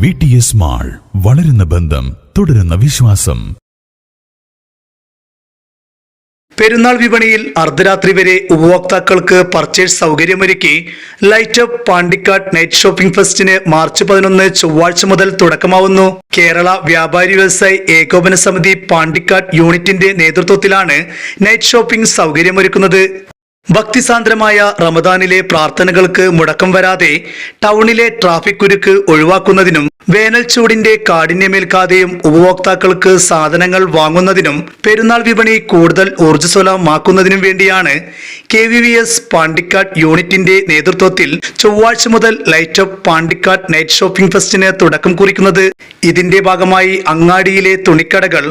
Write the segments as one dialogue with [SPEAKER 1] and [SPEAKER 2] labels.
[SPEAKER 1] V T S mall വളരുന്ന ബന്ധം തുടരുന്ന വിശ്വാസം.
[SPEAKER 2] പെരുന്നാൾ വിപണിയിൽ അർദ്ധരാത്രി വരെ ഉപഭോക്താക്കൾക്ക് purchase സൗകര്യമൊരുക്കി light up Pandikkad night shopping ഫെസ്റ്റിന് March പതിനൊന്ന് ചൊവ്വാഴ്ച മുതൽ തുടക്കമാവുന്നു. കേരള വ്യാപാരി വ്യവസായി ഏകോപന സമിതി പാണ്ടിക്കാട് യൂണിറ്റിന്റെ നേതൃത്വത്തിലാണ് നൈറ്റ് ഷോപ്പിംഗ് സൗകര്യമൊരുക്കുന്നത്. ഭക്തിസാന്ദ്രമായ റമദാനിലെ പ്രാർത്ഥനകൾക്ക് മുടക്കം വരാതെ ടൗണിലെ ട്രാഫിക് കുരുക്ക് ഒഴിവാക്കുന്നതിനും വേനൽ ചൂടിന്റെ കാഠിന്യമേൽക്കാതെയും ഉപഭോക്താക്കൾക്ക് സാധനങ്ങൾ വാങ്ങുന്നതിനും പെരുന്നാൾ വിപണി കൂടുതൽ ഊർജസ്വലമാക്കുന്നതിനും വേണ്ടിയാണ് K V V S Pandikkad യൂണിറ്റിന്റെ നേതൃത്വത്തിൽ ചൊവ്വാഴ്ച മുതൽ light of Pandikkad night shopping ഫെസ്റ്റിന് തുടക്കം കുറിക്കുന്നത്. ഇതിന്റെ ഭാഗമായി അങ്ങാടിയിലെ തുണിക്കടകൾ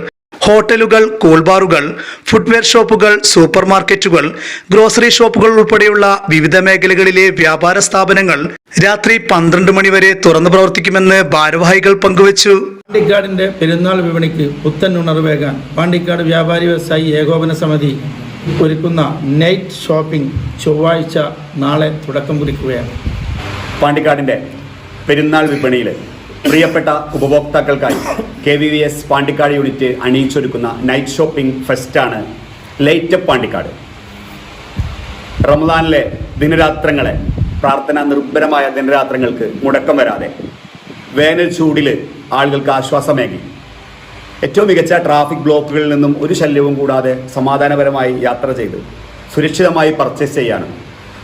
[SPEAKER 2] ഹോട്ടലുകൾ കൂൾബാറുകൾ ഫുട്വെയർ ഷോപ്പുകൾ സൂപ്പർ മാർക്കറ്റുകൾ ഗ്രോസറി ഷോപ്പുകൾ ഉൾപ്പെടെയുള്ള വിവിധ മേഖലകളിലെ വ്യാപാര സ്ഥാപനങ്ങൾ രാത്രി പന്ത്രണ്ട് മണിവരെ തുറന്നു പ്രവർത്തിക്കുമെന്ന് ഭാരവാഹികൾ പങ്കുവച്ചു.
[SPEAKER 3] പാണ്ടിക്കാടിന്റെ പെരുന്നാൾ വിപണിക്ക് പുത്തൻ ഉണർവേകാൻ പാണ്ടിക്കാട് വ്യാപാരി വ്യവസായി ഏകോപന സമിതി ഒരുക്കുന്ന നൈറ്റ് ഷോപ്പിംഗ് ചൊവ്വാഴ്ച നാളെ തുടക്കം കുറിക്കുകയാണ്.
[SPEAKER 4] പാണ്ടിക്കാടിന്റെ പെരുന്നാൾ വിപണിയിൽ പ്രിയപ്പെട്ട ഉപഭോക്താക്കൾക്കായി K V V S Pandikkad unit അണിയിച്ചൊരുക്കുന്ന night shopping ഫെസ്റ്റാണ് ലൈറ്റ് പാണ്ടിക്കാട്. റമദാനിലെ ദിനരാത്രങ്ങളെ പ്രാർത്ഥന നിർഭരമായ ദിനരാത്രങ്ങൾക്ക് മുടക്കം വരാതെ വേനൽ ചൂടിൽ ആളുകൾക്ക് ആശ്വാസമേകി. ഏറ്റവും മികച്ച ട്രാഫിക് ബ്ലോക്കുകളിൽ നിന്നും ഒരു ശല്യവും കൂടാതെ സമാധാനപരമായി യാത്ര ചെയ്ത് സുരക്ഷിതമായി പർച്ചേസ് ചെയ്യാനും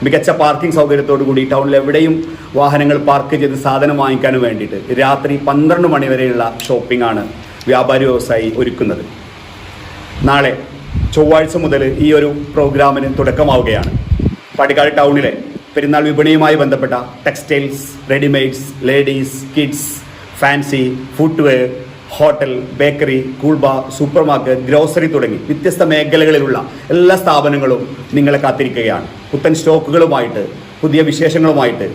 [SPEAKER 4] മികച്ച പാർക്കിംഗ് സൗകര്യത്തോടു കൂടി ടൗണിൽ എവിടെയും വാഹനങ്ങൾ പാർക്ക് ചെയ്ത് സാധനം വാങ്ങിക്കാനും വേണ്ടിയിട്ട് രാത്രി പന്ത്രണ്ട് മണി വരെയുള്ള ഷോപ്പിംഗ് ആണ് വ്യാപാരി വ്യവസായി ഒരുക്കുന്നത്. നാളെ ചൊവ്വാഴ്ച മുതൽ ഈ ഒരു പ്രോഗ്രാമിന് തുടക്കമാവുകയാണ്. പടിക്കാട് ടൗണിലെ പെരുന്നാൾ വിപണിയുമായി ബന്ധപ്പെട്ട textiles readymades ladies kids fancy footwear hotel bakery കൂൾബ super market grocery തുടങ്ങി വ്യത്യസ്ത മേഖലകളിലുള്ള എല്ലാ സ്ഥാപനങ്ങളും നിങ്ങളെ കാത്തിരിക്കുകയാണ്. പുത്തൻ സ്റ്റോക്കുകളുമായിട്ട് പുതിയ വിശേഷങ്ങളുമായിട്ട്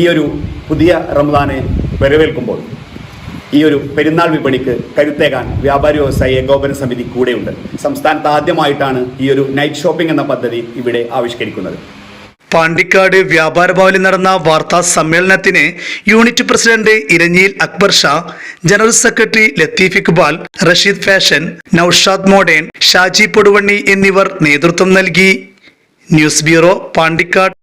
[SPEAKER 4] ഈ ഒരു പുതിയ റംസാനെ വരവേൽക്കുമ്പോൾ ഈ ഒരു പെരുന്നാൾ വിപണിക്ക് കരുത്തേകാൻ വ്യാപാരി വ്യവസായി ഏകോപന സമിതി കൂടെയുണ്ട്. സംസ്ഥാനത്ത് ആദ്യമായിട്ടാണ് ഈ ഒരു നൈറ്റ് ഷോപ്പിംഗ് എന്ന പദ്ധതി ഇവിടെ ആവിഷ്കരിക്കുന്നത്.
[SPEAKER 2] പാണ്ടിക്കാട് വ്യാപാര ഭവനിൽ നടന്ന വാർത്താ സമ്മേളനത്തിന് unit president ഇരഞ്ഞിയിൽ Akbar Shah general secretary Latheef Iqbal Rasheed fashion Noushad modern Shaji Poduvanni എന്നിവർ നേതൃത്വം നൽകി. News bureau Pandikkad.